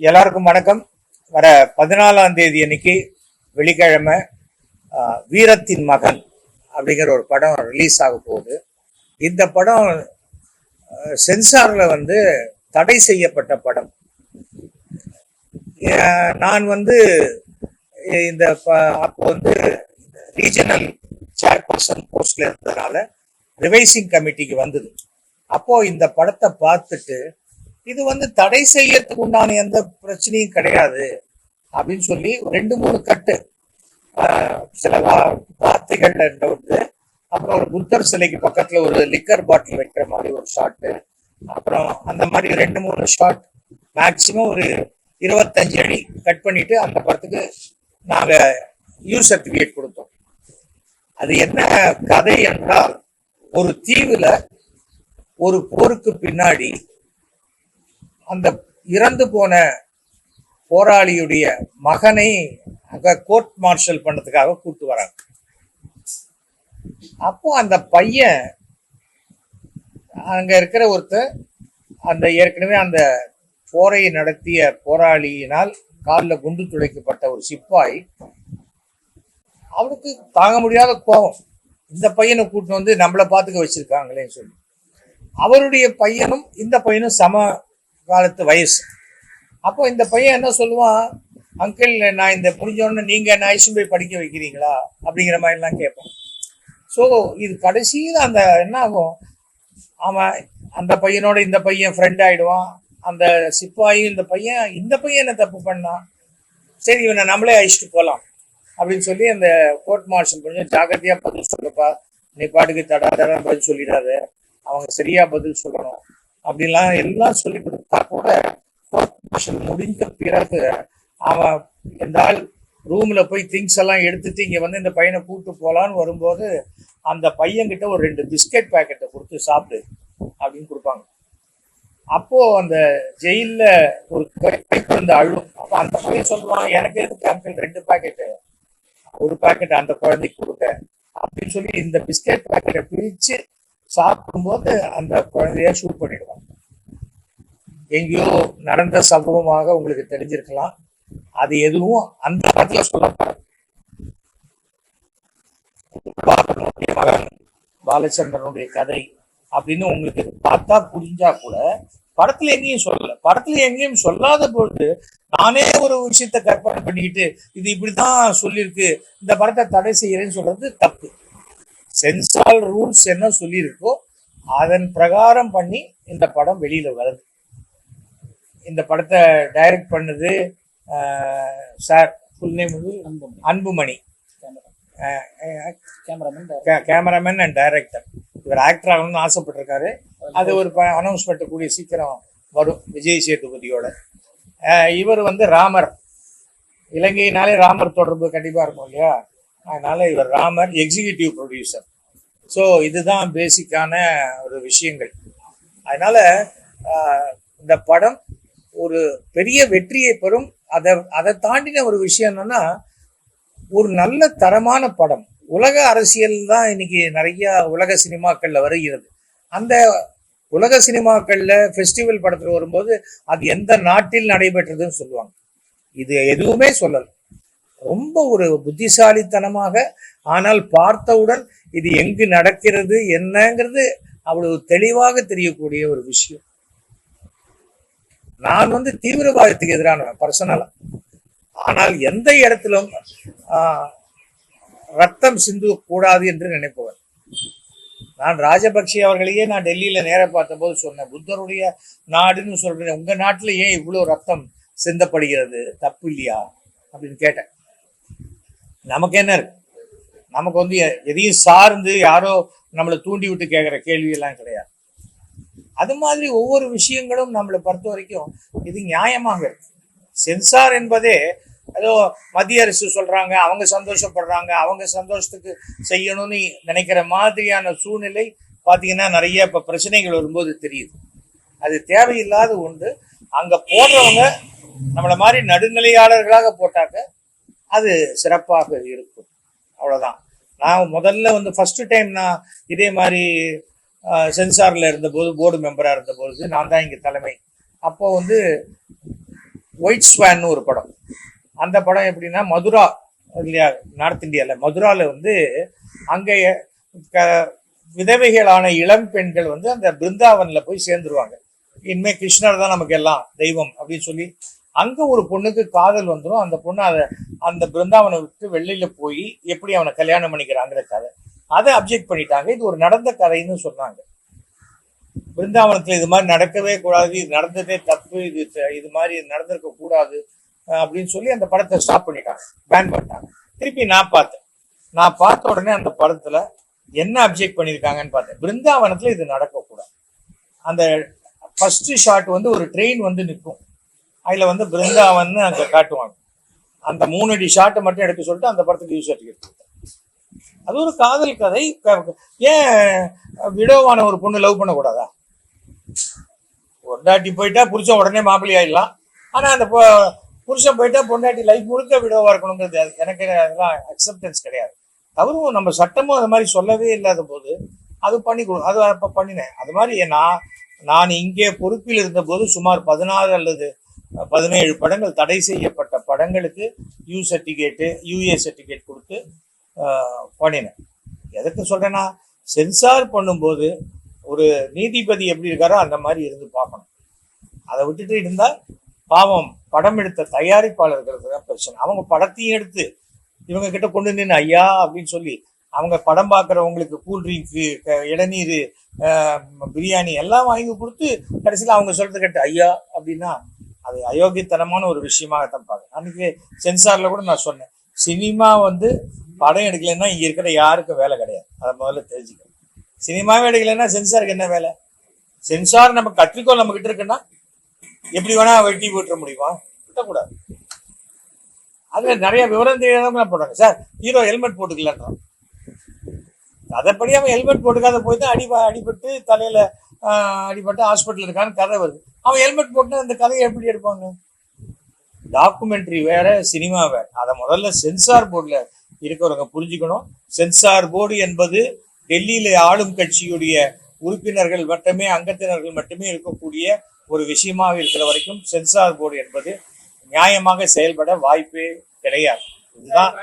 எல்லாருக்கும் வணக்கம். வர பதினாலாம் தேதி அன்னைக்கு வெள்ளிக்கிழமை வீரத்தின் மகன் அப்படிங்கிற ஒரு படம் ரிலீஸ் ஆக போகுது. இந்த படம் சென்சாரில் வந்து தடை செய்யப்பட்ட படம். நான் வந்து இந்த ப- அப்போ வந்து ரீஜனல் சேர்பர்சன் போஸ்ட்ல இருந்ததுனால ரிவைசிங் கமிட்டிக்கு வந்தது. அப்போ இந்த படத்தை பார்த்துட்டு இது வந்து தடை செய்யறதுக்கு உண்டான எந்த பிரச்சனையும் கிடையாது அப்படின்னு சொல்லி ரெண்டு மூணு கட்டு சில வார்த்தைகள்ல வார்த்தைகள் வந்து அப்புறம் ஒரு புத்தர் சிலைக்கு பக்கத்துல ஒரு லிக்கர் பாட்டில் வைக்கிற மாதிரி ஒரு ஷாட்டு அப்புறம் அந்த மாதிரி ரெண்டு மூணு ஷாட் மேக்சிமம் ஒரு இருபத்தஞ்சு அடி கட் பண்ணிட்டு அந்த படத்துக்கு நாங்க யூ சர்டிபிகேட் கொடுத்தோம். அது என்ன கதை என்றால் ஒரு தீவுல ஒரு போருக்கு பின்னாடி அந்த இறந்து போன போராளியுடைய மகனை அங்க கோர்ட் மார்ஷல் பண்ணதுக்காக கூட்டு வராங்க. அப்போ அந்த பையன் அங்க இருக்கிற ஒருத்தர் அந்த ஏற்கனவே அந்த போரை நடத்திய போராளியினால் காலில் குண்டு துளைக்கப்பட்ட ஒரு சிப்பாய் அவனுக்கு தாங்க முடியாத கோபம். இந்த பையனை கூட்டிட்டு வந்து நம்மளை பார்த்துக்க வச்சிருக்காங்களேன்னு சொல்லி. அவருடைய பையனும் இந்த பையனும் சம காலத்து வயசு. அப்போ இந்த பையன் என்ன சொல்லுவான்? அங்கிள் நான் இந்த புரிஞ்சோடனே நீங்க என்ன ஐசன் போய் படிக்க வைக்கிறீங்களா? அப்படிங்கிற மாதிரிலாம் கேட்பான். ஸோ இது கடைசியில் அந்த என்ன ஆகும் அவன் அந்த பையனோட இந்த பையன் ஃப்ரெண்ட் ஆயிடுவான். அந்த சிப்பாயும் இந்த பையன் இந்த பையன் என்ன தப்பு பண்ணான்? சரி இவனை நம்மளே அழிச்சிட்டு போகலாம் அப்படின்னு சொல்லி அந்த கோர்ட் மார்ஷல் கொஞ்சம் ஜாக்கிரதையா பதில் சொல்லுப்பா. நீ பாட்டுக்கு தடாதடா பதில் சொல்லிடாத. அவங்க சரியா பதில் சொல்லணும். அப்படிலாம் எல்லாம் சொல்லி கொடுத்தா கூட கோர்ட் முடிஞ்ச பிறகு அவன் எந்த ஆள் ரூம்ல போய் திங்ஸ் எல்லாம் எடுத்துட்டு இங்க வந்து இந்த பையனை கூட்டு போகலான்னு வரும்போது அந்த பையன்கிட்ட ஒரு ரெண்டு பிஸ்கட் பாக்கெட்டை கொடுத்து சாப்பிடு அப்படின்னு கொடுப்பாங்க. அப்போ அந்த ஜெயில்ல ஒரு கை குழந்தை அழும். அப்போ அந்த பையன் சொல்லுவான் எனக்கு எதுக்கு அங்கிள் ரெண்டு பாக்கெட்டு ஒரு பாக்கெட் அந்த குழந்தைக்கு கொடுக்க. அப்படின்னு சொல்லி இந்த பிஸ்கட் பாக்கெட்டை பிரிச்சு சாப்பிடும்போது அந்த குழந்தைய ஷூட் பண்ணி எங்கேயோ நடந்த சம்பவமாக உங்களுக்கு தெரிஞ்சிருக்கலாம். அது எதுவும் அந்த படத்துல சொல்ல பாலச்சந்திரனுடைய கதை அப்படின்னு உங்களுக்கு பார்த்தா புரிஞ்சா கூட படத்துல எங்கேயும் சொல்லல. படத்துல எங்கேயும் சொல்லாத பொழுது நானே ஒரு விஷயத்த கற்பனை பண்ணிக்கிட்டு இது இப்படிதான் சொல்லியிருக்கு இந்த படத்தை தடை செய்யறேன்னு சொல்றது தப்பு. சென்சால் ரூல்ஸ் என்ன சொல்லியிருக்கோ அதன் பிரகாரம் பண்ணி இந்த படம் வெளியில வருது. இந்த படத்தை டைரக்ட் பண்ணது சார் ஃபுல் நேம் வந்து அன்புமணி. கேமராமேன் அண்ட் டைரக்டர் இவர் ஆக்டர் ஆகணும்னு ஆசைப்பட்டிருக்காரு. அது ஒரு அனௌன்ஸ்மெண்ட் கூடிய சீக்கிரம் வரும் விஜய் சேதுபதியோட. இவர் வந்து ராமர். இலங்கையினாலே ராமர் தொடர்பு கண்டிப்பா இருக்கும் இல்லையா? அதனால இவர் ராமர் எக்ஸிகியூட்டிவ் ப்ரொடியூசர் ஸோ இதுதான் பேசிக்கான ஒரு விஷயங்கள். அதனால இந்த படம் ஒரு பெரிய வெற்றியை பெறும். அதை அதை தாண்டின ஒரு விஷயம் என்னன்னா ஒரு நல்ல தரமான படம். உலக அரசியல் தான் இன்னைக்கு நிறைய உலக சினிமாக்கள்ல வருகிறது. அந்த உலக சினிமாக்கள்ல ஃபெஸ்டிவல் படத்துல வரும்போது அது எந்த நாட்டில் நடைபெற்றதுன்னு சொல்லுவாங்க. இது எதுவுமே சொல்லல. ரொம்ப ஒரு புத்திசாலித்தனமாக ஆனால் பார்த்தவுடன் இது எங்கு நடக்கிறது என்னங்கிறது அவ்வளவு தெளிவாக தெரியக்கூடிய ஒரு விஷயம். நான் வந்து தீவிரவாதத்துக்கு எதிரானவன் பர்சனலா ஆனால் எந்த இடத்திலும் ஆஹ், ரத்தம் சிந்து கூடாது என்று நினைப்பவன் நான் ராஜபக்சே அவர்களையே நான் டெல்லியில நேர பார்த்தபோது சொன்னேன் புத்தருடைய நாடுன்னு சொல்றேன் உங்க நாட்டுல ஏன் இவ்வளவு ரத்தம் சிந்தப்படுகிறது? தப்பு இல்லையா? அப்படின்னு கேட்டேன். நமக்கு என்ன இருக்கு? நமக்கு வந்து எ- எதையும் சார்ந்து யாரோ நம்மளை தூண்டி விட்டு கேட்குற கேள்வி எல்லாம் கிடையாது. அது மாதிரி ஒவ்வொரு விஷயங்களும் நம்மளை பொறுத்த வரைக்கும் இது நியாயமாக இருக்கு. சென்சார் என்பதே ஏதோ மத்திய அரசு சொல்றாங்க அவங்க சந்தோஷப்படுறாங்க அவங்க சந்தோஷத்துக்கு செய்யணும்னு நினைக்கிற மாதிரியான சூழ்நிலை பார்த்தீங்கன்னா நிறைய இப்போ பிரச்சனைகள் வரும்போது தெரியுது. அது தேவையில்லாத ஒன்று. அங்கே போடுறவங்க நம்மளை மாதிரி நடுநிலையாளர்களாக போட்டாக்க அது சிறப்பாக இருக்கும். அவ்வளோதான் நான் முதல்ல வந்து ஃபஸ்ட்டு டைம் நான் இதே மாதிரி சென்சார்ல இருந்தபோது போர்டு மெம்பரா இருந்தபோது நான் தான் இங்க தலைமை. அப்போ வந்து ஒயிட் ஸ்வான்னு ஒரு படம். அந்த படம் எப்படின்னா மதுரா இல்லையா நார்த் இந்தியாவில் மதுரால வந்து அங்கே க- விதவைகளான இளம் பெண்கள் வந்து அந்த பிருந்தாவனில் போய் சேர்ந்துருவாங்க. இனிமேல் கிருஷ்ணர் தான் நமக்கு எல்லாம் தெய்வம் அப்படின்னு சொல்லி அங்கே ஒரு பொண்ணுக்கு காதல் வந்துடும் அந்த பொண்ணு அதை அந்த பிருந்தாவனை விட்டு வெளியில் போய் எப்படி அவனை கல்யாணம் பண்ணிக்கிறாங்கிற கதை. அதை அப்ஜெக்ட் பண்ணிட்டாங்க. இது ஒரு நடந்த கதைன்னு சொன்னாங்க. பிருந்தாவனத்துல இது மாதிரி நடக்கவே கூடாது இது நடந்ததே தப்பு இது இது மாதிரி நடந்திருக்க கூடாது அப்படின்னு சொல்லி அந்த படத்தை ஸ்டாப் பண்ணிட்டாங்க. பேன் பண்ணிட்டாங்க. திருப்பி நான் பார்த்தேன். நான் பார்த்த உடனே அந்த படத்துல என்ன அப்ஜெக்ட் பண்ணியிருக்காங்கன்னு பார்த்தேன். பிருந்தாவனத்துல இது நடக்கக்கூடாது. அந்த ஃபர்ஸ்ட் ஷாட் வந்து ஒரு ட்ரெயின் வந்து நிற்கும். அதுல வந்து பிருந்தாவன் அங்க காட்டுவாங்க. அந்த மூணு அடி ஷாட்டை மட்டும் எடுக்க சொல்லிட்டு அந்த படத்துக்கு யூஸ் சர்டிஃபிகேட் அது ஒரு காதல் கதை. ஏன் விடோவான ஒரு பொண்ணு லவ் பண்ணக்கூடாதா? பொண்டாட்டி போயிட்டா புருஷன் உடனே மாப்பிள்ளை ஆயிடலாம். ஆனா அந்த புருஷன் போயிட்டா பொண்டாட்டி லைஃப் முழுக்க விடோவா இருக்கணுங்கிறது எனக்கு அதெல்லாம் அக்செப்டன்ஸ் கிடையாது. தவறும் நம்ம சட்டமும் அது மாதிரி சொல்லவே இல்லாத போது அது பண்ணி கொடு அது அப்போ பண்ணினேன். அது மாதிரி நான் நான் இங்கே பொறுப்பில் இருந்தபோது சுமார் பதினாறு அல்லது பதினேழு படங்கள் தடை செய்யப்பட்ட படங்களுக்கு யூ சர்டிஃபிகேட்டு யூஏ சர்டிஃபிகேட் கொடுத்து பண்ணினேன் எதுக்கு சொல்றேன்னா சென்சார் பண்ணும்போது ஒரு நீதிபதி எப்படி இருக்காரோ அந்த மாதிரி இருந்து பார்க்கணும். அதை விட்டுட்டு இருந்தா பாவம் படம் எடுத்த தயாரிப்பாளர்களுக்கு தான் பிரச்சனை. அவங்க படத்தையும் எடுத்து இவங்க கிட்ட கொண்டு நின்று ஐயா அப்படின்னு சொல்லி அவங்க படம் பார்க்குறவங்களுக்கு கூல்ட்ரிங்க்கு இளநீர் பிரியாணி எல்லாம் வாங்கி கொடுத்து கடைசியில் அவங்க சொல்றது கேட்டு ஐயா அப்படின்னா அது அயோக்கியத்தனமான ஒரு விஷயமாகத்தான் பார்க்குறேன். அன்றைக்கி சென்சார்ல கூட நான் சொன்னேன் சினிமா வந்து படம் எடுக்கலைன்னா இங்க இருக்கிற யாருக்கும் வேலை கிடையாது. அதை முதல்ல தெரிஞ்சுக்கணும். சினிமாவே எடுக்கலைன்னா சென்சாருக்கு என்ன வேலை? சென்சார் நம்ம கற்றுக்கோள் நம்ம கிட்ட இருக்குன்னா எப்படி வேணா வெட்டி போட்டுற முடியுமா? விட்டக்கூடாது. அதுல நிறைய விவரம் தெரியாதவங்க போடுறாங்க. சார் ஹீரோ ஹெல்மெட் போட்டுக்கலன்றான். அதப்படி அவன் ஹெல்மெட் போட்டுக்காத போய் தான் அடி அடிபட்டு தலையில அடிபட்டு ஹாஸ்பிட்டல் இருக்கான்னு கதை வருது. அவன் ஹெல்மெட் போட்டு அந்த கதையை எப்படி எடுப்பாங்க? டாக்குமெண்ட்ரி வேற சினிமா வேற. அதை முதல்ல சென்சார் போர்டில் இருக்கிறவங்க புரிஞ்சுக்கணும். சென்சார் போர்டு என்பது டெல்லியில ஆளும் கட்சியுடைய உறுப்பினர்கள் மட்டுமே அங்கத்தினர்கள் மட்டுமே இருக்கக்கூடிய ஒரு விஷயமாக இருக்கிற வரைக்கும் சென்சார் போர்டு என்பது நியாயமாக செயல்பட வாய்ப்பே கிடையாது. இதுதான்.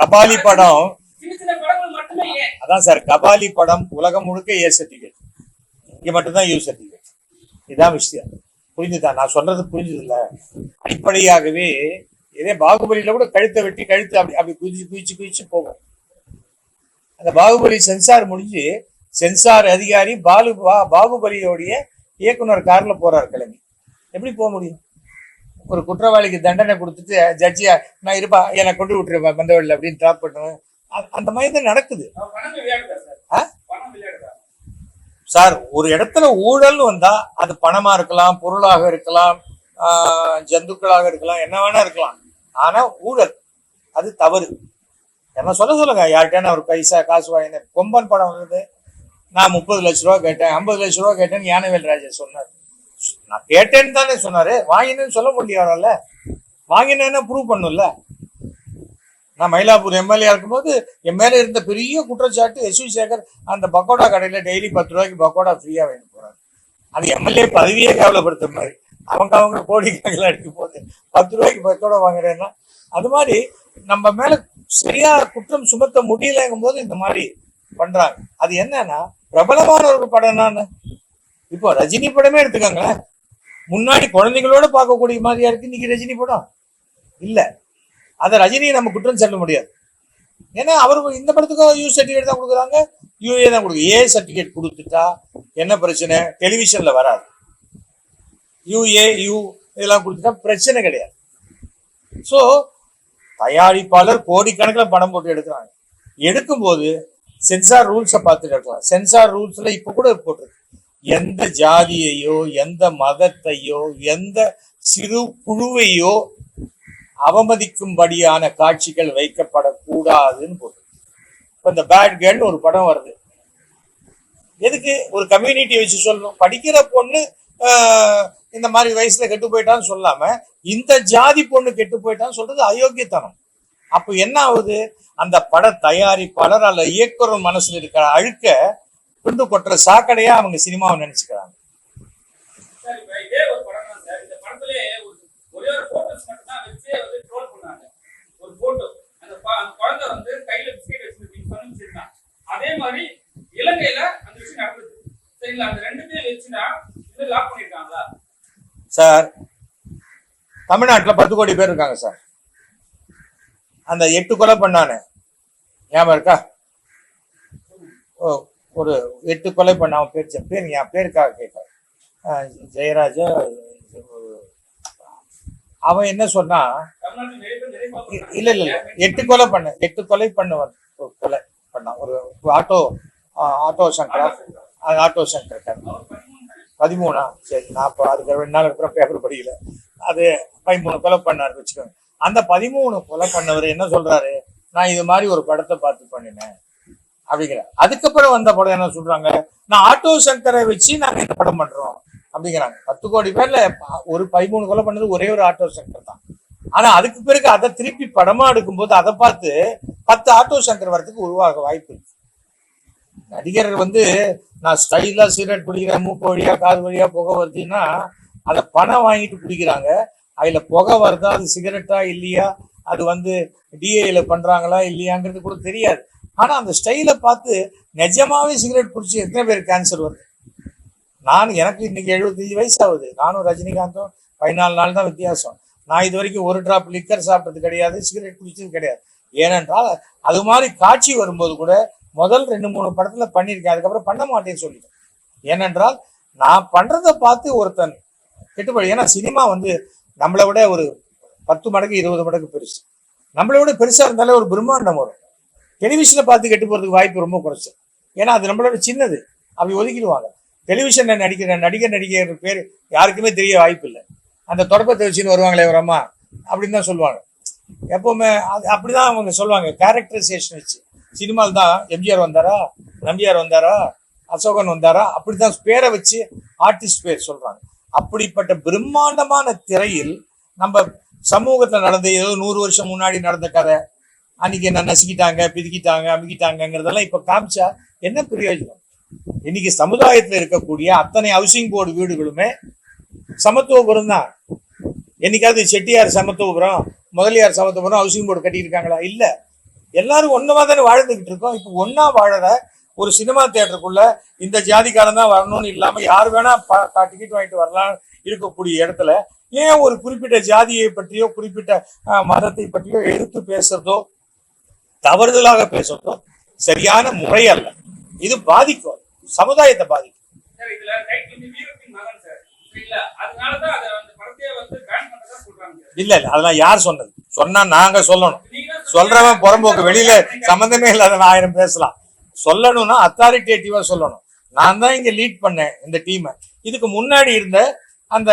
கபாலி படம் அதான் சார் கபாலி படம் உலகம் முழுக்க ஏ சர்டிஃபிகேட் இங்க மட்டும்தான் யூ சர்டிஃபிகேட் இதான் விஷயம். புரிஞ்சுதான் நான் சொல்றது புரிஞ்சுது இல்ல அடிப்படையாகவே இதே பாகுபலியில கூட கழுத்தை வெட்டி கழுத்து அப்படி அப்படி குதிச்சு குதிச்சு குதிச்சு போகும். அந்த பாகுபலி சென்சார் முடிஞ்சு சென்சார் அதிகாரி பாலு பாகுபலியோடைய இயக்குனர் கார்ல போறார் கிளம்பி. எப்படி போக முடியும்? ஒரு குற்றவாளிக்கு தண்டனை கொடுத்துட்டு ஜட்ஜியா நான் இருப்பா என்னை கொண்டு விட்டுருப்பேன் பந்தவழியில் அப்படின்னு ட்ராப் பண்ணுவேன் அந்த மாதிரி தான் நடக்குது. சார்? ஒரு இடத்துல ஊழல் வந்தா அது பணமா இருக்கலாம் பொருளாக இருக்கலாம் ஜந்துக்களாக இருக்கலாம் என்ன வேணா இருக்கலாம். ஆனா ஊழல் அது தவறு. என்ன சொல்ல சொல்லுங்க யார்கிட்ட ஒரு பைசா காசு வாங்கினேன் கொம்பன் படம் வந்தது. நான் முப்பது லட்ச ரூபா கேட்டேன் ஐம்பது லட்ச ரூபா கேட்டேன்னு ஞானவேல் ராஜா சொன்னார். நான் கேட்டேன்னு தானே சொன்னாரு வாங்கினேன்னு சொல்ல முடியாதுல்ல வாங்கினேன்னா ப்ரூவ் பண்ணும்ல. நான் மயிலாப்பூர் எம்எல்ஏ இருக்கும்போது என் மேல இருந்த பெரிய குற்றச்சாட்டு எஸ் வி சேகர் அந்த பக்கோடா கடையில டெய்லி பத்து ரூபாய்க்கு பக்கோடா ஃப்ரீயா வாங்கி போறாங்க அது எம்எல்ஏ பதவியே கேவலப்படுத்துற மாதிரி. அவங்க அவங்க கோடிக்கணக்கில் அடிக்கும் போது பத்து ரூபாய்க்கு பக்கோடா வாங்குறேன்னா அது மாதிரி நம்ம மேல சரியா குற்றம் சுமத்த முடியலங்கும் போது இந்த மாதிரி பண்றாங்க. அது என்னன்னா பிரபலமான ஒரு படம் நான் இப்போ ரஜினி படமே எடுத்துக்கோங்களேன். முன்னாடி குழந்தைங்களோட பார்க்கக்கூடிய மாதிரியா இருக்கு இன்னைக்கு ரஜினி படம்? இல்ல. அதை ரஜினியை நம்ம குற்றம் சொல்ல முடியாது. ஏன்னா அவர் இந்த படத்துக்கும் யூ சர்டிஃபிகேட் தான் கொடுக்குறாங்க யூஏ தான் கொடுக்கு ஏ சர்டிஃபிகேட் கொடுத்துட்டா என்ன பிரச்சனை? டெலிவிஷன்ல வராது. யூஏ யூ இதெல்லாம் கொடுத்துட்டா பிரச்சனை கிடையாது. ஸோ தயாரிப்பாளர் கோடிக்கணக்கில் பணம் போட்டு எடுக்கிறாங்க. எடுக்கும்போது சென்சார் ரூல்ஸை பார்த்துட்டு எடுக்கலாம் சென்சார் ரூல்ஸ்ல இப்போ கூட போட்டிருக்கு. எந்த ஜாதியையோ எந்த மதத்தையோ எந்த சிறு குழுவையோ அவமதிக்கும்படியான காட்சிகள் வைக்கப்படக்கூடாதுன்னு போட்டு. இப்போ இந்த பேட் கேர்ள்னு ஒரு படம் வருது. எதுக்கு? ஒரு கம்யூனிட்டி வச்சு சொல்லணும். படிக்கிற பொண்ணு ஆஹ், இந்த மாதிரி வயசுல கெட்டு போயிட்டான்னு சொல்லாம இந்த ஜாதி பொண்ணு கெட்டு போயிட்டான்னு சொல்றது அயோக்கியத்தனம். அப்போ என்ன ஆகுது? அந்த பட தயாரிப்பாளர் அல்ல இயக்குனர் மனசுல இருக்கிற அழுக்க பிண்டு கொட்டுற சாக்கடையா அவங்க சினிமாவை நினைச்சுக்கிறாங்க சார் இப்ப இதே ஒரு படம் தான் சார் இந்த படத்திலே ஒரு ஒரே ஒரு போட்டோஸ் மட்டும் தான் வச்சு வந்து ட்ரோல் பண்ணாங்க ஒரு போட்டோ அந்த குழந்தை வந்து கையில பிஸ்கெட் வச்சு பண்ணிச்சிருந்தான் அதே மாதிரி இலங்கையில அந்த விஷயம் நடந்தது சரிங்களா? அந்த ரெண்டுத்தையும் வச்சுனா இது லாக் பண்ணிருக்காங்களா சார் தமிழ்நாட்டில் பத்து கோடி பேர் இருக்காங்க சார். அந்த எட்டு கொலை பண்ணானே. ஞாபகம் இருக்கா? ஓ ஒரு எட்டு கொலை பண்ண அவன் பேர் பேர் என் பேருக்காக கேட்க ஜெயராஜா அவன் என்ன சொன்னா இல்ல இல்ல இல்ல. எட்டு கொலை பண்ண. எட்டு கொலை பண்ணுவான். ஒரு கொலை பண்ணான். ஒரு ஆட்டோ ஆட்டோ சங்கரா ஆட்டோ சங்கர் பதிமூணா? சரி நான் இப்போ அதுக்கு ரெண்டு நாள் இருக்கிற பேப்பர் படிக்கல. அது பதிமூணு கொலை பண்ணாரு வச்சுக்கோங்க அந்த பதிமூணு கொலை பண்ணவர் என்ன சொல்றாரு? நான் இது மாதிரி ஒரு படத்தை பார்த்து பண்ணினேன். அப்படிங்கிற. அதுக்கப்புறம் வந்த படம் என்ன சொல்றாங்க? நான் ஆட்டோ சங்கரை வச்சு நாங்க இந்த படம் பண்றோம். அப்படிங்கிறாங்க. பத்து கோடி பேர்ல ஒரு பதிமூணு கொலை பண்ணது ஒரே ஒரு ஆட்டோ சங்கர் தான். ஆனா அதுக்கு பிறகு அதை திருப்பி படமா எடுக்கும் போது அதை பார்த்து பத்து ஆட்டோ சங்கர் வரதுக்கு உருவாக வாய்ப்பு இருக்கு. நடிகர் வந்து நான் ஸ்டைலா சிகரெட் குடிக்கிறேன் மூக்கு வழியா காது வழியா புகை வருதுன்னா அதை பணம் வாங்கிட்டு குடிக்கிறாங்க அதுல புகை வருதா அது சிகரெட்டா இல்லையா? அது வந்து டிஏல பண்றாங்களா இல்லையாங்கிறது கூட தெரியாது. ஆனா அந்த ஸ்டைலை பார்த்து நிஜமாவே சிகரெட் பிடிச்சி எத்தனை பேர் கேன்சர் வருது? நான் எனக்கு இன்னைக்கு எழுபத்தஞ்சு வயசு ஆகுது நானும் ரஜினிகாந்தும் பதினாலு நாள் தான் வித்தியாசம். நான் இது வரைக்கும் ஒரு டிராப் லிக்கர் சாப்பிட்டது கிடையாது சிகரெட் குடிச்சது கிடையாது. ஏனென்றால் அது மாதிரி காட்சி வரும்போது கூட முதல் ரெண்டு மூணு படத்துல பண்ணியிருக்கேன். அதுக்கப்புறம் பண்ண மாட்டேன்னு சொல்லிட்டேன். ஏனென்றால் நான் பண்றதை பார்த்து ஒருத்தன் கெட்டுப்படி ஏன்னா சினிமா வந்து நம்மளை விட ஒரு பத்து மடங்கு இருபது மடங்கு பெருசு. நம்மளை விட பெருசா இருந்தாலே ஒரு பிரம்மாண்டம் வரும். டெலிவிஷனை பார்த்து கெட்டு போறதுக்கு வாய்ப்பு ரொம்ப குறைச்சு ஏன்னா அது நம்மளோட சின்னது. அப்படி ஒதுக்கிடுவாங்க. டெலிவிஷன்ல நடிக்கிற நடிகர் நடிகர் பேர் யாருக்குமே தெரிய வாய்ப்பு இல்லை அந்த தொடப்பத்தை வச்சுன்னு வருவாங்களே ஒரு அம்மா அப்படின்னு தான் சொல்லுவாங்க. எப்பவுமே அது அப்படிதான் அவங்க சொல்லுவாங்க கேரக்டரைசேஷன் வச்சு. சினிமாவில் தான் எம்ஜிஆர் வந்தாரா நம்பியார் வந்தாரா அசோகன் வந்தாரா அப்படிதான் பேரை வச்சு ஆர்டிஸ்ட் பேர் சொல்றாங்க. அப்படிப்பட்ட பிரம்மாண்டமான திரையில் நம்ம சமூகத்துல நடந்த ஏதோ நூறு வருஷம் முன்னாடி நடந்த கதை அன்னைக்கு என்ன நசுக்கிட்டாங்க பிதுக்கிட்டாங்க அமுக்கிட்டாங்கங்கிறதெல்லாம் இப்ப காமிச்சா என்ன பிரயோஜனம்? இன்னைக்கு சமுதாயத்துல இருக்கக்கூடிய அத்தனை ஹவுசிங் போர்டு வீடுகளுமே சமத்துவபுரம் தான். என்னைக்காவது செட்டியார் சமத்துவபுரம் முதலியார் சமத்துவபுரம் ஹவுசிங் போர்டு கட்டியிருக்காங்களா? இல்ல. எல்லாரும் ஒன்றமாக தானே வாழ்ந்துகிட்டு இருக்கோம். இப்போ ஒன்னா வாழற ஒரு சினிமா தியேட்டருக்குள்ள இந்த ஜாதிக்காரன் தான் வரணும்னு இல்லாம யார் வேணா டிக்கெட் வாங்கிட்டு வரலாம் இருக்கக்கூடிய இடத்துல ஏன் ஒரு குறிப்பிட்ட ஜாதியை பற்றியோ குறிப்பிட்ட மதத்தை பற்றியோ எடுத்து பேசுறதோ தவறுதலாக பேசுறதோ சரியான முறை அல்ல. இது பாதிக்கும். சமுதாயத்தை பாதிக்கும். இல்ல இல்ல அதெல்லாம் யார் சொன்னது? சொன்னா நாங்க சொல்லணும். சொல்றவன் புறம்போக்கு வெளியில சம்பந்தமே இல்லாத ஆயிரம் பேசலாம். சொல்லணும்னா அத்தாரிட்டேட்டிவா சொல்லணும். நான் தான் இங்க லீட் பண்ணேன் இந்த டீமை இதுக்கு முன்னாடி இருந்த அந்த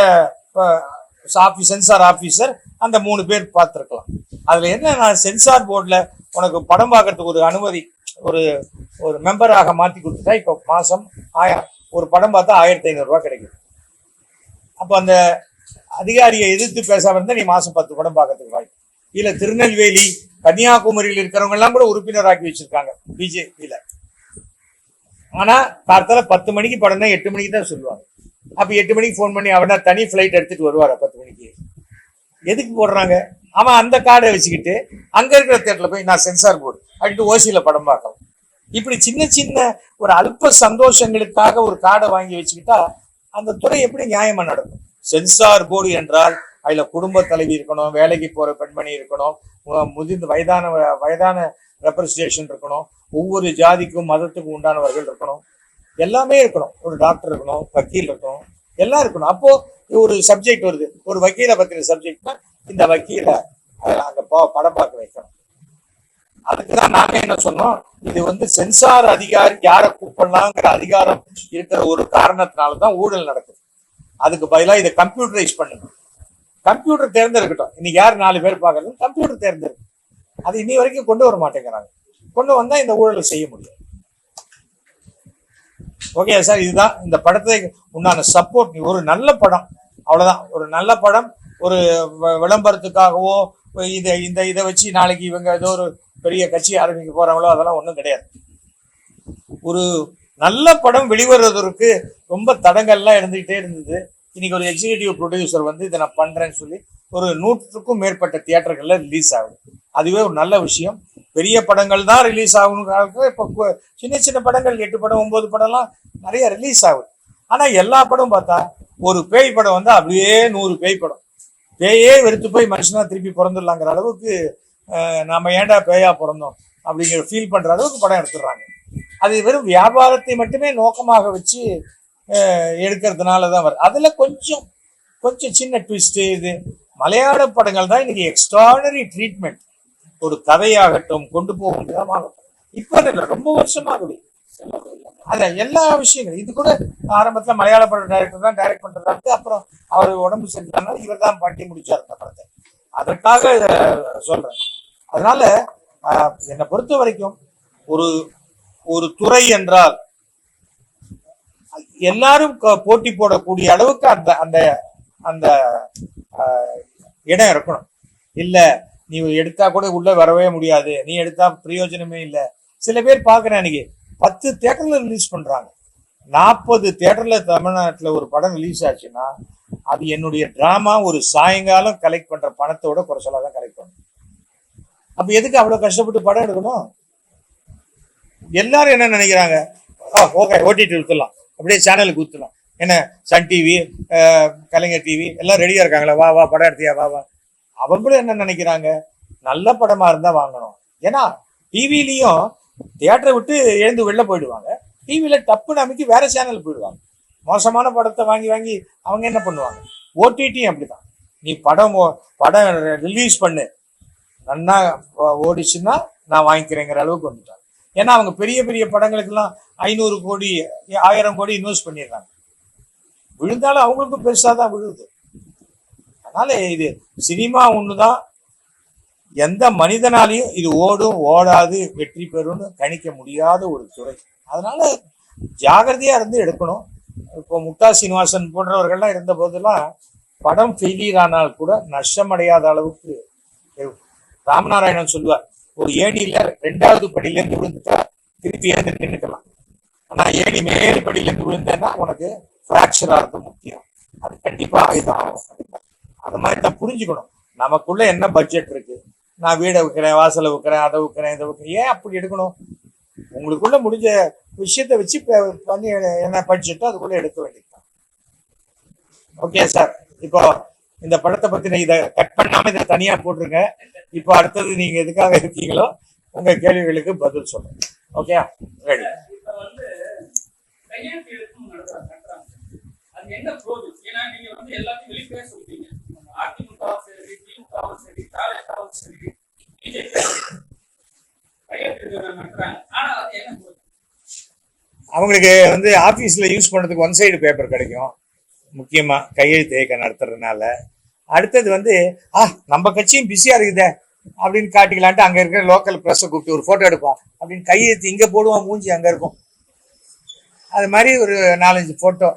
ஆபீஸ் சென்சார் ஆபீசர் அந்த மூணு பேர் பார்த்துருக்கலாம். அதுல என்ன நான் சென்சார் போர்டில் உனக்கு படம் பார்க்கறதுக்கு ஒரு அனுமதி ஒரு ஒரு மெம்பராக மாற்றி கொடுத்துட்டா இப்போ மாதம் ஆயா ஒரு படம் பார்த்தா ஆயிரத்தி ஐநூறுரூவா கிடைக்குது. அப்போ அந்த அதிகாரியை எதிர்த்து பேசாமல் இருந்தால் நீ மாதம் பத்து படம் பார்க்கறதுக்கு வாய்ப்பு. இல்லை திருநெல்வேலி கன்னியாகுமரியில் இருக்கிறவங்க எல்லாம் கூட உறுப்பினராக்கி வச்சிருக்காங்க பிஜேபியில். ஆனா கார்த்தால பத்து மணிக்கு படம் தான் எட்டு மணிக்கு தான் சொல்லுவாங்க. அப்போ எட்டு மணிக்கு ஃபோன் பண்ணி அவனா தனி ஃப்ளைட் எடுத்துட்டு வருவார் பத்து மணிக்கு? எதுக்கு போடுறாங்க? அவன் அந்த கார்டை வச்சுக்கிட்டு அங்க இருக்கிற தேட்டரில் போய் நான் சென்சார் போர்டு அப்படின்ட்டு ஓசியில படம் பார்க்கலாம். இப்படி சின்ன சின்ன ஒரு அல்ப சந்தோஷங்களுக்காக ஒரு கார்டை வாங்கி வச்சுக்கிட்டா அந்த துறை எப்படி நியாயமா நடக்கும்? சென்சார் போர்டு என்றால் அதுல குடும்ப தலைவி இருக்கணும் வேலைக்கு போற பெண்மணி இருக்கணும் முதிர்ந்த வயதான வயதான ரெப்ரசன்டேஷன் இருக்கணும் ஒவ்வொரு ஜாதிக்கும் மதத்துக்கும் உண்டானவர்கள் இருக்கணும். எல்லாமே இருக்கணும். ஒரு டாக்டர் இருக்கணும் வக்கீல் இருக்கணும். எல்லாம் இருக்கணும். அப்போ ஒரு சப்ஜெக்ட் வருது. ஒரு வக்கீலை பத்தின சப்ஜெக்ட்னா இந்த வக்கீலை அங்க படம் பார்க்க வைக்கணும். அதுக்குதான் நாங்க என்ன சொன்னோம்? இது வந்து சென்சார் அதிகாரி யாரை கூப்பிடலாங்கிற அதிகாரம் இருக்கிற ஒரு காரணத்தினால தான் ஊழல் நடக்குது. அதுக்கு பதிலா இதை கம்ப்யூட்டரைஸ் பண்ணணும் கம்ப்யூட்டர் தேர்ந்தெடுக்கட்டும். இன்னைக்கு யார் நாலு பேர் பார்க்கறது? கம்ப்யூட்டர் தேர்ந்தெடுக்கும் அது இன்னி வரைக்கும் கொண்டு வர மாட்டேங்கிறாங்க. கொண்டு வந்தா இந்த ஊழலை செய்ய முடியும் ஓகே சார் இதுதான் இந்த படத்தை உண்டான சப்போர்ட் ஒரு நல்ல படம். அவ்வளவுதான். ஒரு நல்ல படம். ஒரு விளம்பரத்துக்காகவோ இதை இந்த இதை வச்சு நாளைக்கு இவங்க ஏதோ ஒரு பெரிய கட்சி ஆரம்பிக்க போறாங்களோ அதெல்லாம் ஒன்றும் கிடையாது. ஒரு நல்ல படம் வெளிவருவதற்கு ரொம்ப தடங்கள்லாம் இருந்துகிட்டே இருந்தது. இன்னைக்கு ஒரு எக்ஸிகியூட்டிவ் ப்ரொடியூசர் வந்து இதை நான் பண்றேன்னு சொல்லி ஒரு நூற்றுக்கும் மேற்பட்ட தியேட்டர்கள்ல ரிலீஸ் ஆகுது. அதுவே ஒரு நல்ல விஷயம். பெரிய படங்கள் தான் ரிலீஸ் ஆகணுங்கிறாங்க இப்போ சின்ன சின்ன படங்கள் எட்டு படம் ஒன்பது படம்லாம் நிறைய ரிலீஸ் ஆகுது. ஆனா எல்லா படம் பார்த்தா ஒரு பேய் படம் வந்து அப்படியே நூறு பேய் படம். பேயே வெறுத்து போய் மனுஷனா திருப்பி பிறந்துடலாங்கிற அளவுக்கு அஹ், நாம ஏன்டா பேயா பிறந்தோம் அப்படிங்கிற ஃபீல் பண்ற அளவுக்கு படம் எடுத்துடுறாங்க. அது வெறும் வியாபாரத்தை மட்டுமே நோக்கமாக வச்சு எடுக்கிறதுனால தான் வரும் அதுல கொஞ்சம் கொஞ்சம் சின்ன ட்விஸ்ட் இது. மலையாள படங்கள் தான் இன்னைக்கு எக்ஸ்ட்ரானரி ட்ரீட்மெண்ட் ஒரு கதையாகட்டும் கொண்டு போகும் விதமாகட்டும். இப்போ ரொம்ப வருஷமாகவே அல்ல எல்லா விஷயங்களும். இது கூட ஆரம்பத்துல மலையாள படம் டைரக்டர் தான் டைரக்ட் பண்றதாக்கு அப்புறம் அவர் உடம்பு சரியில்லைனால இவர் தான் பண்ணி முடிச்சார் அந்த படத்தை. அதற்காக சொல்றேன். அதனால என்னை பொறுத்த வரைக்கும் ஒரு ஒரு துறை என்றால் எல்லாரும் போட்டி போடக்கூடிய அளவுக்கு அந்த அந்த அந்த ஆஹ், இடம் இருக்கணும். இல்ல நீ எடுத்தா கூட உள்ள வரவே முடியாது. நீ எடுத்தா பிரயோஜனமே இல்ல. சில பேர் பாக்குறேன் அன்னைக்கு பத்து தேட்டர்ல ரிலீஸ் பண்றாங்க. நாற்பது தியேட்டர்ல தமிழ்நாட்டுல ஒரு படம் ரிலீஸ் ஆச்சுன்னா அது என்னுடைய டிராமா ஒரு சாயங்காலம் கலெக்ட் பண்ற பணத்தோட குறைச்சலாக தான் கலெக்ட் பண்ணும். அப்ப எதுக்கு அவ்வளவு கஷ்டப்பட்டு படம் எடுக்கணும்? எல்லாரும் என்ன நினைக்கிறாங்க? ஓகே ஓடிடி ஊத்தலாம் அப்படியே சேனலுக்கு ஊத்தலாம். என்ன சன் டிவி கலைஞர் டிவி எல்லாம் ரெடியா இருக்காங்களா? வா வா படம் எடுத்தியா? வா வா. அவங்களும் என்ன நினைக்கிறாங்க? நல்ல படமா இருந்தா வாங்கணும். ஏன்னா டிவிலையும் தியேட்டரை விட்டு எழுந்து வெளில போயிடுவாங்க. டிவியில டப்புன்னு அமைக்கி வேற சேனல் போயிடுவாங்க. மோசமான படத்தை வாங்கி வாங்கி அவங்க என்ன பண்ணுவாங்க? ஓடிடியும் அப்படிதான் நீ படம் படம் ரிலீஸ் பண்ணு. நன்னா ஓடிச்சுன்னா நான் வாங்கிக்கிறேங்கிற அளவுக்கு வந்துட்டாங்க. ஏன்னா அவங்க பெரிய பெரிய படங்களுக்கெல்லாம் ஐநூறு கோடி ஆயிரம் கோடி இன்வெஸ்ட் பண்ணிடுறாங்க. விழுந்தாலும் அவங்களுக்கும் பெருசாக தான் விழுது. அதனால இது சினிமா ஒண்ணுதான் எந்த மனிதனாலையும் இது ஓடும் ஓடாது வெற்றி பெறும்னு கணிக்க முடியாத ஒரு துறை. அதனால ஜாகிரதையா இருந்து எடுக்கணும். இப்போ முக்தா சீனிவாசன் போன்றவர்கள்லாம் இருந்த போதெல்லாம் படம் ஃபெயிலியர் ஆனால் கூட நஷ்டமடையாத அளவுக்கு ராமநாராயணன் சொல்லுவார் ஒரு ஏணியில ரெண்டாவது படியிலேருந்து விழுந்துட்டா திருப்பி ஏந்து நின்றுக்கலாம் ஆனா ஏணி மேல் படியிலேருந்து விழுந்தேன்னா உனக்கு ஃப்ராக்சர் ஆகிறது முக்கியம். அது கண்டிப்பா ஆயுதம் ஆகும் அது மாதிரி தான் புரிஞ்சுக்கணும். நமக்குள்ள என்ன பட்ஜெட் இருக்கு? நான் வீடை விற்கிறேன் வாசலை விற்கிறேன் அதை விற்கிறேன் இதை விற்கிறேன் ஏன் அப்படி எடுக்கணும்? உங்களுக்குள்ள முடிஞ்ச விஷயத்தை வச்சு பண்ணி என்ன படிச்சுட்டோ அதுக்குள்ள எடுக்க வேண்டியதுதான். ஓகே சார் இப்போ இந்த படத்தை பத்தி இதை கட் பண்ணாம இதை தனியா போட்டுருங்க. இப்போ அடுத்தது நீங்க எதுக்காக இருக்கீங்களோ உங்க கேள்விகளுக்கு பதில் சொல்லுங்க. ஓகே ரெடி என்ன ப்ரோஜன் ஏன்னா நீங்க வந்து எல்லாத்தையும் வெளிப்படையா சொல்றீங்க. அதிமுகவும் சரி திமுகவும் சரி தாவேக்காவும் சரி அவங்களுக்கு வந்து ஆபீஸ்ல யூஸ் பண்றதுக்கு ஒன் சைடு பேப்பர் கிடைக்கும். முக்கியமா கையெழுத்து இயக்கம் நடத்துறதுனால. அடுத்தது வந்து ஆ நம்ம கட்சியும் பிஸியா இருக்குதே அப்படின்னு காட்டிக்கலான்ட்டு அங்க இருக்கிற லோக்கல் ப்ரெஸ்ஸை கூப்பிட்டு ஒரு ஃபோட்டோ எடுப்பான். அப்படின்னு கையெழுத்து இங்க போடுவான் மூஞ்சி அங்க இருக்கும். அது மாதிரி ஒரு நாலஞ்சு போட்டோ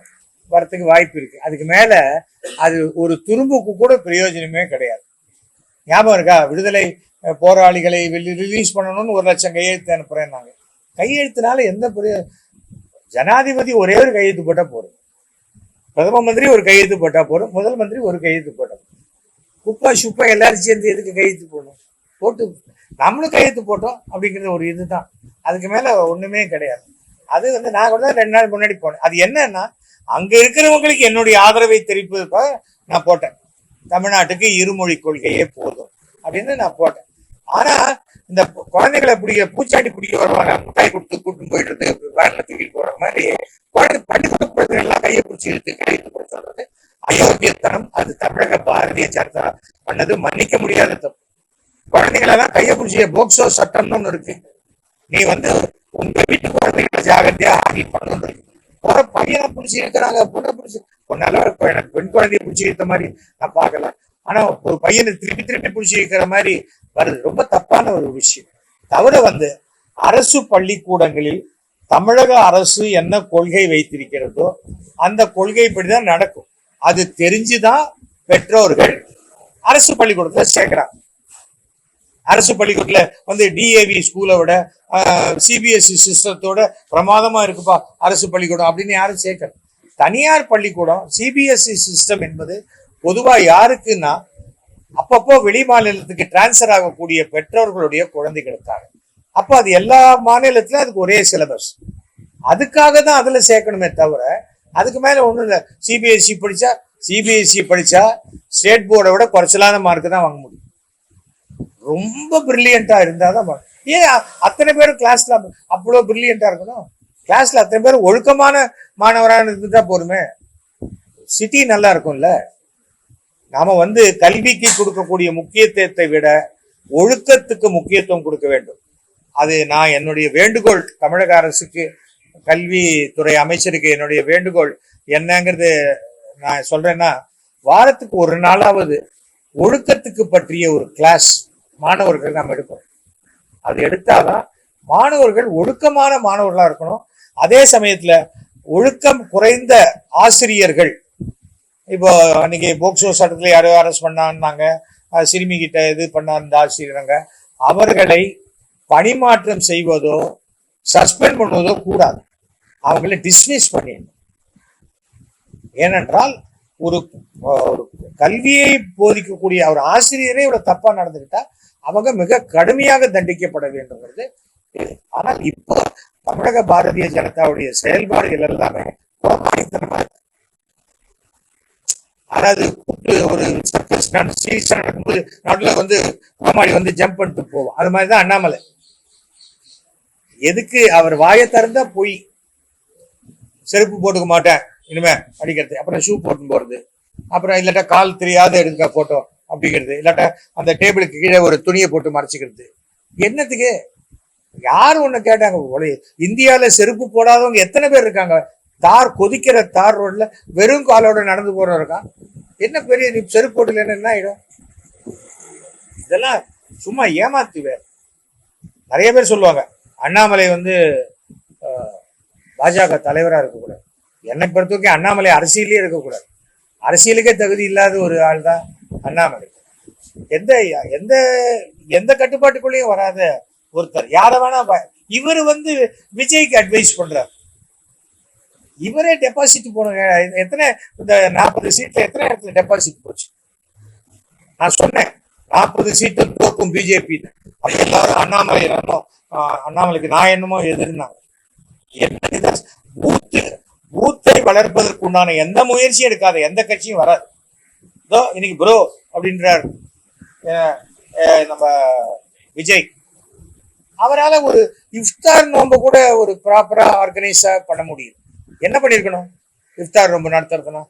வரத்துக்கு வாய்ப்பு இருக்கு. அதுக்கு மேல அது ஒரு துரும்புக்கு கூட பிரயோஜனமே கிடையாது. ஞாபகம் இருக்கா? விடுதலை போராளிகளை ரிலீஸ் பண்ணணும்னு ஒரு லட்சம் கையெழுத்து அனுப்புறேன் நாங்க கையெழுத்துனால எந்த பிரயோ ஜனாதிபதி ஒரே ஒரு கையெழுத்து போட்டா போதும். பிரதம மந்திரி ஒரு கையெழுத்து போட்டா போதும். முதல் மந்திரி ஒரு கையெழுத்து போட்டோம் குப்பா சுப்பா எல்லாரும் சேர்ந்து எதுக்கு கையெழுத்து போடணும்? போட்டு நம்மளும் கையெழுத்து போட்டோம் அப்படிங்கிறது ஒரு இதுதான். அதுக்கு மேல ஒண்ணுமே கிடையாது. அது வந்து நான் கூட தான் ரெண்டு நாள் முன்னாடி போனேன். அது என்னன்னா அங்க இருக்கிறவங்களுக்கு என்னுடைய ஆதரவை தெரிவிப்பதற்காக நான் போட்டேன். தமிழ்நாட்டுக்கு இருமொழி கொள்கையே போதும் அப்படின்னு நான் போட்டேன். ஆனா இந்த குழந்தைகளை பிடிக்க பூச்சாண்டி பிடிக்க வருவாங்க. முட்டாய் கொடுத்து கூட்டு போயிட்டு வேலை தூக்கிட்டு போற மாதிரி. குழந்தை படித்த எல்லாம் கையை பிடிச்சி இழுத்து கையெழுத்து சொல்றது அயோக்கியத்தனம். அது தமிழக பாரதிய ஜனதா பண்ணது. மன்னிக்க முடியாத தப்பு. குழந்தைகளெல்லாம் கையை பிடிச்சிய போக்சோ சட்டம்னு ஒண்ணு இருக்கு. நீ வந்து உங்க வீட்டு குழந்தைகளை ஜாகிரதையா ஆகி பண்ணணும் இருக்கு. போற பையனை பிடிச்சி இருக்கிறாங்க பொண்ணை பிடிச்சி பொண்ணால எனக்கு பெண் குழந்தைய பிடிச்சி இருக்க மாதிரி நான் பார்க்கல. ஆனா ஒரு பையனை திருப்பி திருப்பி பிடிச்சி இருக்கிற மாதிரி வருது. ரொம்ப தப்பான ஒரு விஷயம். தவிர வந்து அரசு பள்ளிக்கூடங்களில் தமிழக அரசு என்ன கொள்கை வைத்திருக்கிறதோ அந்த கொள்கைப்படிதான் நடக்கும். அது தெரிஞ்சுதான் பெற்றோர்கள் அரசு பள்ளிக்கூடத்தில் சேர்க்கிறாங்க. அரசு பள்ளிக்கூடத்துல வந்து டிஏவி ஸ்கூலை விட சிபிஎஸ்சி சிஸ்டத்தோட பிரமாதமா இருக்குப்பா அரசு பள்ளிக்கூடம் அப்படின்னு யாரும் சேர்க்கல. தனியார் பள்ளிக்கூடம் சிபிஎஸ்சி சிஸ்டம் என்பது பொதுவா யாருக்குன்னா அப்பப்போ வெளி மாநிலத்துக்கு டிரான்ஸ்ஃபர் ஆகக்கூடிய பெற்றோர்களுடைய குழந்தைகளுக்காக அப்போ அது எல்லா மாநிலத்திலும் அதுக்கு ஒரே சிலபஸ் அதுக்காக தான் அதுல சேர்க்கணுமே தவிர அதுக்கு மேல ஒண்ணும் இல்லை. சிபிஎஸ்சி படிச்சா சிபிஎஸ்சி படிச்சா ஸ்டேட் போர்டை விட குறைச்சலான மார்க்கு தான் வாங்க முடியும். ரொம்ப பிரில்லியண்டா இருந்தால் தான் ஏன் அத்தனை பேரும் கிளாஸ்ல அவ்வளோ பிரில்லியண்டா இருக்கணும்? கிளாஸ்ல அத்தனை பேரும் ஒழுக்கமான மாணவராக இருந்துட்டா போதுமே. சிட்டி நல்லா இருக்கும்ல. நாம வந்து கல்விக்கு கொடுக்கக்கூடிய முக்கியத்துவத்தை விட ஒழுக்கத்துக்கு முக்கியத்துவம் கொடுக்க வேண்டும். அது நான் என்னுடைய வேண்டுகோள் தமிழக அரசுக்கு கல்வித்துறை அமைச்சருக்கு என்னுடைய வேண்டுகோள் என்னங்கிறது நான் சொல்றேன்னா வாரத்துக்கு ஒரு நாளாவது ஒழுக்கத்துக்கு பற்றிய ஒரு கிளாஸ் மாணவர்கள் நம்ம எடுக்கணும். அது எடுத்தாதான் மாணவர்கள் ஒழுக்கமான மாணவர்களா இருக்கணும். அதே சமயத்துல ஒழுக்கம் குறைந்த ஆசிரியர்கள். இப்போ அன்னைக்கு போக்சோ சட்டத்தில் யாரோ அரெஸ்ட் பண்ணான்னாங்க. சிறுமி கிட்ட இது பண்ண இந்த ஆசிரியரங்க. அவர்களை பணிமாற்றம் செய்வதோ சஸ்பெண்ட் பண்ணுவதோ கூடாது. அவங்களை டிஸ்மிஸ் பண்ணிடணும். ஏனென்றால் ஒரு ஒரு கல்வியை போதிக்கக்கூடிய ஒரு ஆசிரியரே இவ்வளவு தப்பா நடந்துக்கிட்டா அவங்க மிக கடுமையாக தண்டிக்கப்பட வேண்டும்ங்கிறது இது. ஆனால் இப்போ தமிழக பாரதிய ஜனதாவுடைய செயல்பாடுகள் எல்லாமே அதாவது ஒரு சர்க்கஸ் நடக்கும்போது வந்து கோமாளி வந்து ஜம்ப் பண்ணிட்டு போவோம். அது மாதிரி தான் அண்ணாமலை. எதுக்கு அவர் வாயை திறந்தா போய் செருப்பு போட்டுக்க மாட்டேன் இனிமே அடிக்கிறது அப்புறம் ஷூ போட்டு போறது. அப்புறம் இல்லாட்டா கால் தெரியாத எடுக்க போட்டோ அப்படிங்கிறது. இல்லாட்டா அந்த டேபிளுக்கு கீழே ஒரு துணியை போட்டு மறைச்சிக்கிறது. என்னத்துக்கு? யார் ஒன்று கேட்டாங்க? இந்தியாவில் இந்தியால செருப்பு போடாதவங்க எத்தனை பேர் இருக்காங்க? தார் கொதிக்கிற தார் ரோட்ல வெறும் காலோட நடந்து போறவங்க இருக்கான் என்ன பெரிய நீ செருப்பு போட்டுலன்னு என்ன ஆயிடும்? இதெல்லாம் சும்மா ஏமாத்துவே நிறைய பேர் சொல்லுவாங்க அண்ணாமலை வந்து பாஜக தலைவரா இருக்கக்கூடாது. என்னை பொறுத்த வரைக்கும் அண்ணாமலை அரசியலே இருக்கக்கூடாது. அரசியலுக்கே தகுதி இல்லாத ஒரு ஆள் தான் அண்ணாமலை. எந்த எந்த எந்த கட்டுப்பாட்டுக்குள்ளேயும் வராத ஒருத்தர். யாரை வேணா இவர் வந்து விஜய்க்கு அட்வைஸ் பண்றார். இவரே டெபாசிட் போனுங்க எத்தனை இந்த நாற்பது சீட்ல எத்தனை இடத்துல டெபாசிட் போச்சு? நான் சொன்னேன் நாற்பது சீட்டு தோக்கும் பிஜேபி எல்லாரும் அண்ணாமலை என்னமோ அண்ணாமலைக்கு நான் என்னமோ எதிர்னாங்க. என்ன பூத்து பூத்தை வளர்ப்பதற்கு உண்டான எந்த முயற்சியும் எடுக்காத எந்த கட்சியும் வராது. இதோ இன்னைக்கு ப்ரோ அப்படின்றார். அஹ், நம்ம விஜய். அவரால ஒரு இஃப்தார் நோன்பு கூட ஒரு ப்ராப்பரா ஆர்கனைஸாக பண்ண முடியும். என்ன பண்ணிருக்கணும் இஃப்தார் நோன்பு நடத்துறதுனா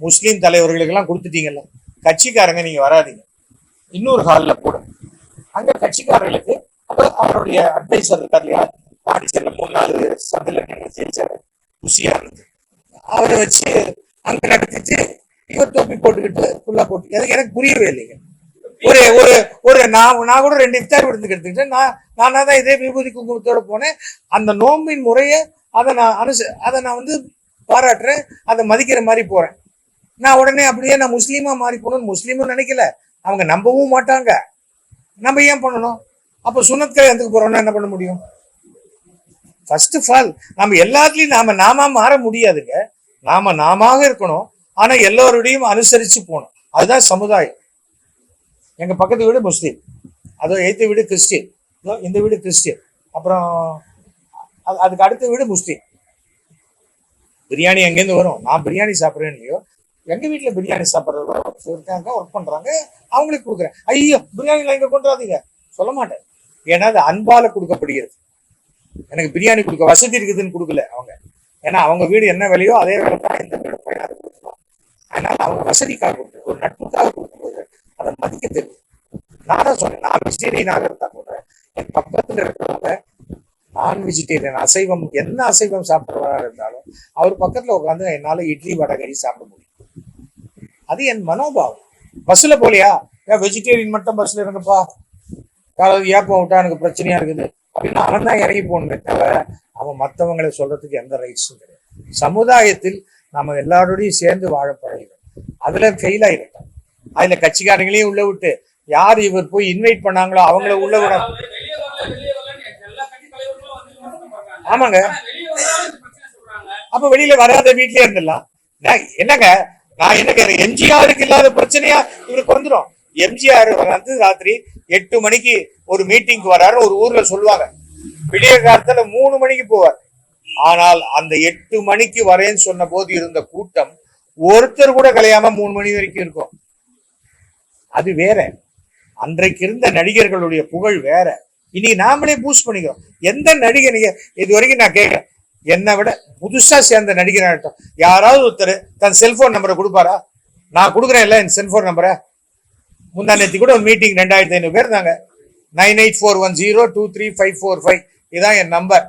முஸ்லீம் தலைவர்களுக்கெல்லாம் கொடுத்துட்டீங்கல்ல. கட்சிக்காரங்க நீங்க வராதீங்க. இன்னொரு ஹாலில் கூட. அங்க கட்சிக்காரர்களுக்கு அவருடைய அட்வைசர் இருக்கார் இல்லையா? பாண்டிச்சேரியில மூணு நாள் சந்தில ஜெயிச்சாரு. குஷியாக இருந்தது அவரை வச்சு அங்க நடத்திட்டு இவர் தொப்பி போட்டுக்கிட்டு ஃபுல்லா போட்டு எனக்கு எனக்கு புரியவே இல்லைங்க. ஒரு ஒரு ஒரு நான் நான் கூட ரெண்டு இஃப்தார் விருந்து எடுத்துக்கிட்டேன் நான் நானா தான் இதே விபூதி குங்குமத்தோட போனேன் அந்த நோம்பின் முறையை அதை நான் அனுச அதை நான் வந்து பாராட்டுறேன் அதை மதிக்கிற மாதிரி போறேன். நான் உடனே அப்படியே நான் முஸ்லீமா மாறி போகணும்னு முஸ்லீமும் நினைக்கல. அவங்க நம்பவும் மாட்டாங்க. நம்ம ஏன் பண்ணணும்? அப்போ சுனத்கரை எதுக்கு போறோம்னா என்ன பண்ண முடியும்? ஃபர்ஸ்ட் ஆஃப் ஆல் நம்ம எல்லாத்துலயும் நாம நாம மாற முடியாதுங்க. நாம நாம இருக்கணும். ஆனா எல்லோருடையும் அனுசரிச்சு போகணும். அதுதான் சமுதாயம். எங்க பக்கத்து வீடு முஸ்லீம். அதோ எய்த்து வீடு கிறிஸ்டின் இதோ இந்த வீடு கிறிஸ்டின் அப்புறம் அது- அதுக்கு அடுத்த வீடு முஸ்லீம். பிரியாணி எங்கேருந்து வரும்? நான் பிரியாணி சாப்பிட்றேன் இல்லையோ? எங்க வீட்டுல பிரியாணி சாப்பிட்றவங்க இருக்காங்க ஒர்க் பண்றாங்க அவங்களுக்கு கொடுக்குறேன். ஐயோ பிரியாணிலாம் இங்க கொண்டு வராதீங்க சொல்ல மாட்டேன். ஏன்னா அது அன்பால கொடுக்கப்படுகிறது. எனக்கு பிரியாணி கொடுக்க வசதி இருக்குதுன்னு கொடுக்கல அவங்க. ஏன்னா அவங்க வீடு என்ன விலையோ அதே விலை தான் இந்த வீடு அதனால அவங்க வசதிக்காக கொடுக்குறது ஒரு நட்புக்காக கொடுக்கும்போது அதை மதிக்க தெரியும் நான் தான் சொன்னேன் நான் வெஜிடேரியனாக இருந்தா கூட என் பக்கத்துல இருக்கிறவங்க நான் வெஜிடேரியன் அசைவம் என்ன அசைவம் சாப்பிட்றவரா இருந்தாலும் அவர் பக்கத்துல உட்காந்து என்னால இட்லி வடகரி சாப்பிட முடியும். அது என் மனோபாவம். பஸ்ல போலியா? ஏன் வெஜிடேரியன் மட்டும் பஸ்ல இருங்கப்பா. யாராவது ஏப்பம் விட்டா எனக்கு பிரச்சனையா இருக்குது. அப்படின்னு அவன் தான் இறங்கி போகணுமே தவிர அவன் மற்றவங்களை சொல்றதுக்கு எந்த ரைட்ஸும் கிடையாது. சமுதாயத்தில் நம்ம எல்லாரோடையும் சேர்ந்து வாழ பழகிறோம் அதுல ஃபெயில் ஆயிட்டோம். அதுல கட்சிக்காரங்களையும் உள்ள விட்டு யார் இவர் போய் இன்வைட் பண்ணாங்களோ அவங்கள உள்ள விட ஆமாங்க. அப்ப வெளியில வராத வீட்லயே இருந்துடலாம். என்னங்க? நான் என்ன கேட்கிறேன் எம்ஜிஆருக்கு இல்லாத பிரச்சனையா இவருக்கு வந்துடும் எம்ஜிஆர் வந்து ராத்திரி எட்டு மணிக்கு ஒரு மீட்டிங்க்கு வராரு ஒரு ஊர்ல சொல்லுவாங்க. விடிய காலத்துல மூணு மணிக்கு போவார். ஆனால் அந்த எட்டு மணிக்கு வரேன்னு சொன்ன போது இருந்த கூட்டம் ஒருத்தர் கூட கலையாம மூணு மணி வரைக்கும் இருக்கும். அது வேற. அன்றைக்கு இருந்த நடிகர்களுடைய புகழ் வேற. இன்னைக்கு நாமளே பூஸ்ட் பண்ணிக்கிறோம். எந்த நடிகை நீங்க இது வரைக்கும் நான் கேட்கிறேன் என்னை விட புதுசா சேர்ந்த நடிகராகட்டும் யாராவது ஒருத்தர் தன் செல்போன் நம்பரை கொடுப்பாரா? நான் கொடுக்குறேன்ல என் செல்போன் நம்பரை முந்தா நேத்தி கூட ஒரு மீட்டிங் ரெண்டாயிரத்தி ஐநூறு பேர் இருந்தாங்க. Nine eight four one zero two three five four five. இதான் என் நம்பர்